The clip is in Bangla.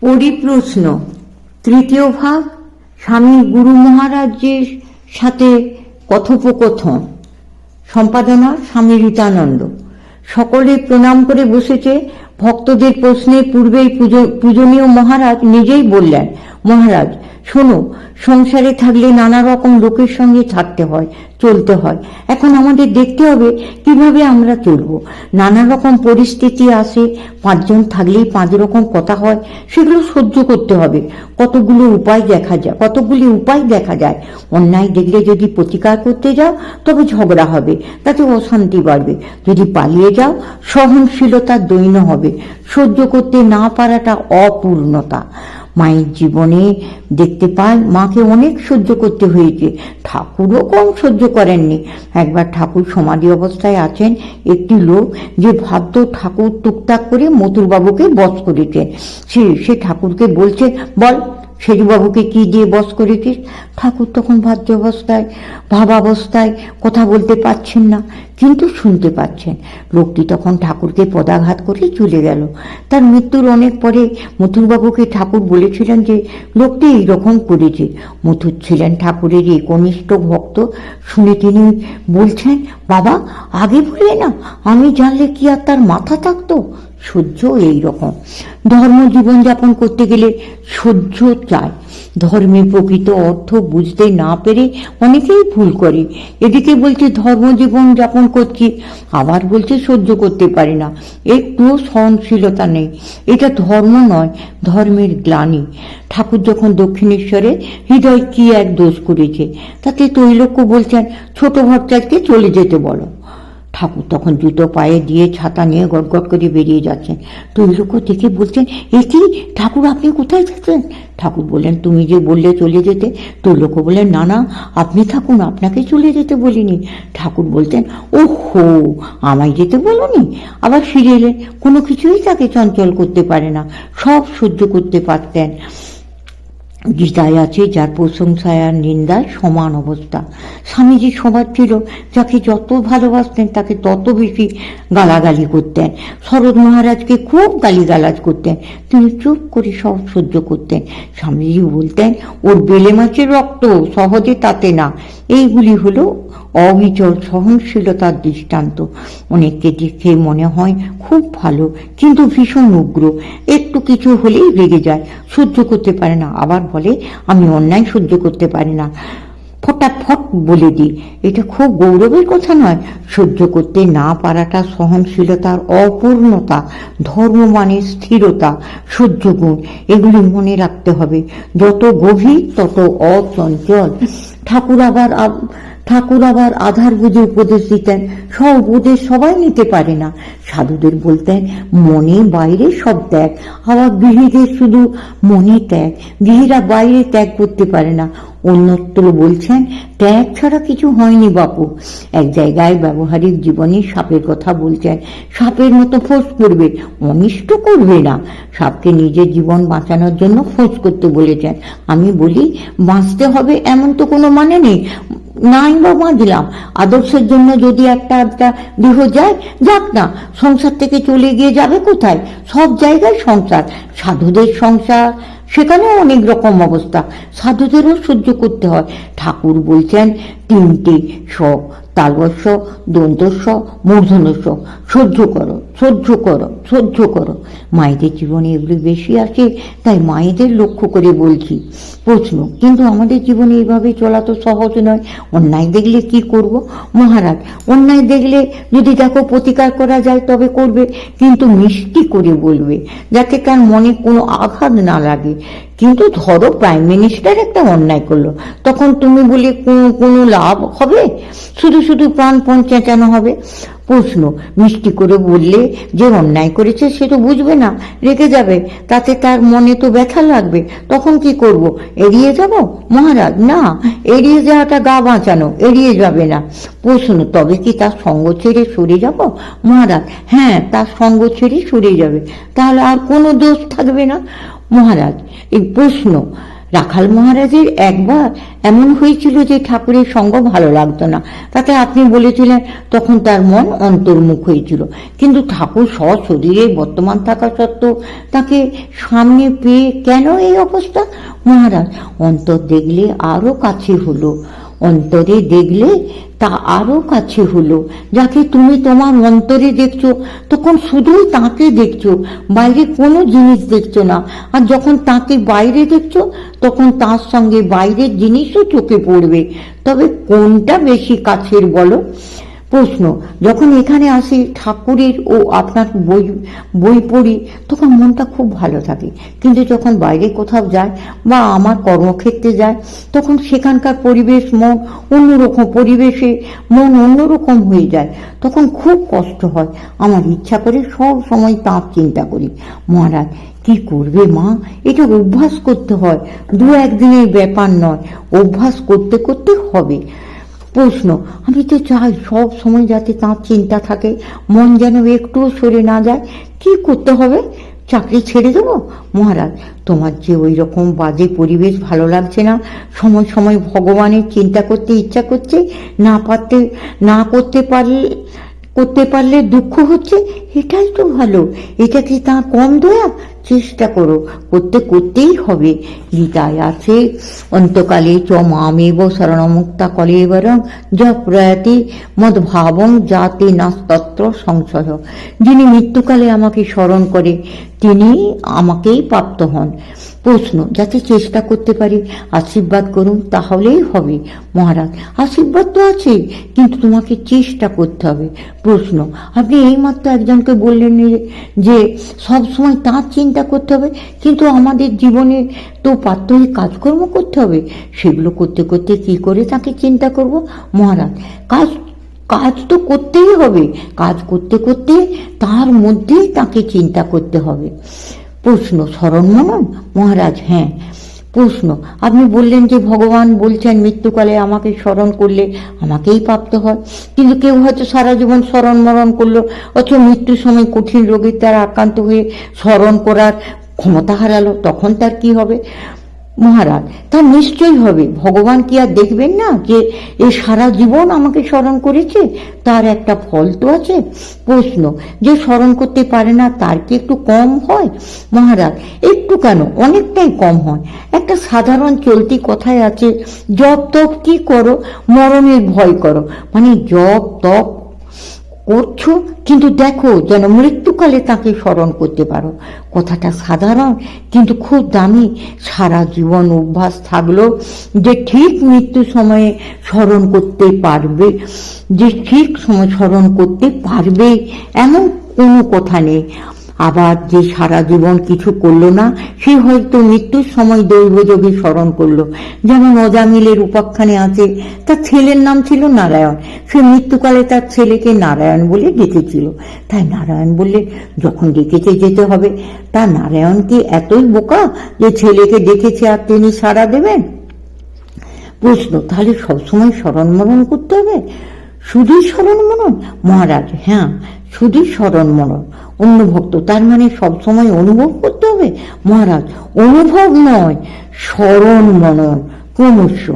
পরিপ্রশ্ন। তৃতীয় ভাগ, স্বামী গুরু মহারাজের সাথে কথোপকথন। সম্পাদনা স্বামী রীতানন্দ সকলে প্রণাম করে বসেছে। ভক্তদের প্রশ্নের পূর্বেই পূজ- পূজনীয় মহারাজ নিজেই বললেন, মহারাজ, শোনো, সংসারে থাকলে নানা রকম লোকের সঙ্গে থাকতে হয়, চলতে হয়। এখন আমাদের দেখতে হবে কীভাবে আমরা চলব। নানা রকম পরিস্থিতি আসে, পাঁচজন থাকলেই পাঁচ রকম কথা হয়, সেগুলো সহ্য করতে হবে। কতগুলো উপায় দেখা যায়, কতগুলি উপায় দেখা যায়। অন্যায় দেখলে যদি প্রতিকার করতে যাও, তবে ঝগড়া হবে, তাতে অশান্তি বাড়বে। যদি পালিয়ে যাও সহনশীলতার দৈন্য হবে। সহ্য করতে না পারাটা অপূর্ণতা। মায়ের জীবনে দেখতে পাই মাকে অনেক সহ্য করতে হয়েছে। ঠাকুরও কম সহ্য করেননি। একবার ঠাকুর সমাধি অবস্থায় আছেন, একটি লোক যে ভাবত ঠাকুর টুকটাক করে মতুরবাবুকে বস করেছে। সে সে ঠাকুরকে বলছে, বল সেজুবাবুকে কি দিয়ে বস করেছিস? ঠাকুর তখন ভাদ্য অবস্থায় ভাবাবস্থায় কথা বলতে পারছেন না, কিন্তু শুনতে পাচ্ছেন। লোকটি তখন ঠাকুরকে পদাঘাত করে চলে গেল। তার মৃত্যুর অনেক পরে মথুরবাবুকে ঠাকুর বলেছিলেন যে, লোকটি এইরকম করেছে। মথুর ছিলেন ঠাকুরের এই কনিষ্ঠ ভক্ত। শুনে তিনি বলছেন, বাবা, আগে বললে না, আমি জানলে কি আর তার মাথা থাকতো? সহ্য এই রকম। ধর্ম জীবনযাপন করতে গেলে সহ্য চায় ধর্মের প্রকৃত অর্থ বুঝতে না পেরে অনেকেই ভুল করে। এদিকে বলছে, ধর্ম জীবন যাপন করছি, আবার বলছে সহ্য করতে পারি না। একটুও সহনশীলতা নেই। এটা ধর্ম নয়, ধর্মের গ্লানি। ঠাকুর যখন দক্ষিণেশ্বরে হৃদয় কি এক দোষ করেছে? তাতে তৈলক্য বলছেন, ছোট ভট্টাচার্যকে চলে যেতে বলো। ঠাকুর তখন জুতো পায়ে দিয়ে ছাতা নিয়ে গটগট করে বেরিয়ে যাচ্ছেন তৈলক্য দেখে বলছেন এ কি? ঠাকুর, আপনি কোথায় যাচ্ছেন? ঠাকুর বললেন, তুমি যে বললে চলে যেতে? তো তৈলক্য বললেন, না না, আপনি থাকুন, আপনাকে চলে যেতে বলিনি। ঠাকুর বলতেন ও হো আমায় যেতে বলনি? আবার ফিরে এলেন কোনো কিছুই তাকে চঞ্চল করতে পারে না, সব সহ্য করতে পারতেন। গীতায় আছে যার প্রশংসায় আর নিন্দায় সমান অবস্থা। স্বামীজি সবার ছিল, যাকে যত ভালোবাসতেন তাকে তত বেশি গালাগালি করতেন। শরৎ মহারাজকে খুব গালিগালাজ করতেন। তিনি চুপ করে সব সহ্য করতেন। স্বামীজি বলতেন, ওর বেলে মাছের রক্ত সহজে তাতে না। এইগুলি হলো অবিচল সহনশীলতার দৃষ্টান্ত। অনেককে দেখে মনে হয় খুব ভালো, কিন্তু ভীষণ উগ্র। একটু কিছু হলেই রেগে যায়, সহ্য করতে পারে না। আবার বলে, আমি অন্যায় সহ্য করতে পারি না। ফটাফট বলে দিই, এটা খুব গৌরবের কথা নয়। সহ্য করতে না পারাটা সহনশীলতার অপূর্ণতা, ধর্ম মানে স্থিরতা, সহ্য গুণ। এগুলি মনে রাখতে হবে। যত গভীর, তত অচঞ্চল। ঠাকুর আবার আব- ঠাকুর আবার আধার বুঝে উপদেশ দিতেন। সব উপদেশ সবাই নিতে পারে না। সাধুদের বলতেন, মনে বাইরে সব ত্যাগ। আবার গৃহীদের শুধু মনে ত্যাগ। গৃহীরা বাইরে ত্যাগ করতে পারে না। অন্যত্র বলছেন, ত্যাগ ছাড়া কিছু হয়নি বাপু। এক জায়গায় ব্যবহারিক জীবনে সাপের কথা বলছেন, সাপের মতো ফোঁস করবে, অনিষ্ট করবে না। সাপকে নিজের জীবন বাঁচানোর জন্য ফোঁস করতে বলেছেন। আমি বলি, বাঁচতে হবে এমন তো কোনো মানে নেই। নাই বা বাঁধলাম আদর্শের জন্য যদি একটা একটা দেহ যায়, যাক না, সংসার থেকে চলে গিয়ে যাবে কোথায়? সব জায়গায় সংসার। সাধুদের সংসার সেখানেও অনেক রকম অবস্থা। সাধুদেরও সহ্য করতে হয়। ঠাকুর বলছেন, তিনটে স তালবস্য দন্তস্ব মূর্ধনস্ব সহ্য করো সহ্য করো সহ্য করো। মায়েদের জীবনে এগুলো বেশি আসে, তাই মায়েদের লক্ষ্য করে বলছি। প্রশ্ন, কিন্তু আমাদের জীবনে এইভাবে চলা তো সহজ নয়। অন্যায় দেখলে কি করব? মহারাজ, অন্যায় দেখলে যদি দেখো প্রতিকার করা যায় তবে করবে, কিন্তু মিষ্টি করে বলবে, যাতে তার মনে কোনো আঘাত না লাগে। কিন্তু ধরো প্রাইম মিনিস্টার একটা অন্যায় করল, তখন তুমি বলে কোনো লাভ হবে? শুধু শুধু প্রাণপণ চেঁচানো হবে? প্রশ্ন, মিষ্টি করে বললে যে অন্যায় করেছে সে তো বুঝবে না, রেগে যাবে, তাতে তার মনে তো ব্যথা লাগবে, তখন কি করব? এড়িয়ে যাব? মহারাজ, না, এড়িয়ে যাওয়াটা গা বাঁচানো, এড়িয়ে যাবে না। প্রশ্ন, তবে কি তার সঙ্গ ছেড়ে সরে যাব? মহারাজ হ্যাঁ তার সঙ্গ ছেড়ে সরে যাবে, তাহলে আর কোনো দোষ থাকবে না। মহারাজ, এই প্রশ্ন। রাখাল মহারাজের একবার এমন হয়েছিল যে ঠাকুরের সঙ্গ ভালো লাগতো না। তাতে আপনি বলেছিলেন, তখন তার মন অন্তর্মুখ হয়েছিল। কিন্তু ঠাকুর সশরীরে বর্তমান থাকা সত্ত্বেও তাকে সামনে পেয়ে কেন এই অবস্থা? মহারাজ, অন্তর দেখলে আরও কাছে হলো। অন্তরে দেখলে তা আরও কাছে হলো। যাকে তুমি তোমার অন্তরে দেখছ, তখন শুধুই তাকে দেখছ, বাইরে কোনো জিনিস দেখছ না। আর যখন তাকে বাইরে দেখছ, তখন তার সঙ্গে বাইরের জিনিসও চোখে পড়বে। তবে কোনটা বেশি কাছের বলো? প্রশ্ন। যখন এখানে আসি ঠাকুরের ও আপনার বই বই পড়ি, তখন মনটা খুব ভালো থাকে। কিন্তু যখন বাইরে কোথাও যায় বা আমার কর্মক্ষেত্রে যায় তখন সেখানকার পরিবেশ মন অন্যরকম, পরিবেশে মন অন্যরকম হয়ে যায়। তখন খুব কষ্ট হয়। আমার ইচ্ছা করে সব সময় তাঁর চিন্তা করি। মহারাজ, কি করবে মা? এটা অভ্যাস করতে হয়। দু একদিনের ব্যাপার নয়। অভ্যাস করতে করতে হবে। প্রশ্ন। আমি তো চাই সব সময় যাতে তাঁর চিন্তা থাকে, মন যেন একটুও সরে না যায়। কি করতে হবে? চাকরি ছেড়ে দেবো? মহারাজ, তোমার যে ওই রকম বাজে পরিবেশ ভালো লাগছে না, সময় সময় ভগবানের চিন্তা করতে ইচ্ছা করছে, না পারতে, না করতে পারলে করতে পারলে দুঃখ হচ্ছে, এটাই তো ভালো। এটা কি তা কম দয়া? চেষ্টা করো, করতে করতেই হবে। গীতায় আছে, অন্তকালে চ মামেব শরণমুক্তা কলেবরং য প্রয়াতি মদ্ভাবং জাতি নাস্তত্র সংশয়। যিনি মৃত্যুকালে আমাকে স্মরণ করে, তিনি আমাকেই প্রাপ্ত হন। প্রশ্ন যাতে চেষ্টা করতে পারি। আশীর্বাদ করুন, তাহলেই হবে। মহারাজ, আশীর্বাদ তো আছে কিন্তু তোমাকে চেষ্টা করতে হবে। প্রশ্ন, আপনি এইমাত্র একজনকে বললেন যে- সব সময় তার চিন্তা করতে হবে, কিন্তু আমাদের জীবনে তো প্রাত্যহিক কাজকর্ম করতে হবে। সেগুলো করতে করতে কি করে তাকে চিন্তা করব? মহারাজ, কাজ কাজ তো করতেই হবে। কাজ করতে করতে তার মধ্যেই তাকে চিন্তা করতে হবে। প্রশ্ন, স্মরণ মনন? মহারাজ হ্যাঁ প্রশ্ন। আপনি বললেন যে ভগবান বলছেন মৃত্যুকালে আমাকে স্মরণ করলে আমাকেই প্রাপ্ত হয়। কিন্তু কেউ হয়তো সারা জীবন স্মরণ মরণ করল, অথচ মৃত্যুর সময় কঠিন রোগীর তার আক্রান্ত হয়ে স্মরণ করার ক্ষমতা হারালো, তখন তার কি হবে? মহারাজ, তা নিশ্চয়ই হবে। ভগবান কি আর দেখবেন না যে এ সারা জীবন আমাকে স্মরণ করেছে? তার একটা ফল তো আছে। প্রশ্ন, যে স্মরণ করতে পারে না, তার কি একটু কম হয়? মহারাজ, একটু কেন? অনেকটাই কম হয়। একটা সাধারণ চলতি কথায় আছে জপ তপ কি করো? মরণের ভয় করো। মানে জপ তপ করছ? কিন্তু দেখো, যেন মৃত্যুকালে তাকে স্মরণ করতে পারো। কথাটা সাধারণ, কিন্তু খুব দামি। সারা জীবন অভ্যাস থাকল যে ঠিক মৃত্যু সময়ে স্মরণ করতে পারবে। যে ঠিক সময় স্মরণ করতে পারবে, এমন কোনো কথা নেই। আবার যে সারা জীবন কিছু করল না, সে হয়তো মৃত্যুর সময় দৈবযোগী স্মরণ করল। যেমন অজামিলের উপাখ্যানে আছে, তার ছেলের নাম ছিল নারায়ণ। সে মৃত্যুকালে তার ছেলেকে নারায়ণ বলে ডেকেছিল। তাই নারায়ণ বললে, যখন ডেকেছে যেতে হবে, তা নারায়ণ কি এতই বোকা যে ছেলেকে ডেকেছে আর তিনি সাড়া দেবেন? প্রশ্ন, তাহলে সবসময় স্মরণ মরণ করতে হবে? শুধুই স্মরণ মনন মহারাজ হ্যাঁ শুধুই স্মরণ মনন অন্য ভক্ত তার মানে সবসময় অনুভব করতে হবে? মহারাজ, অনুভব নয় স্মরণ মনন ক্রমশ।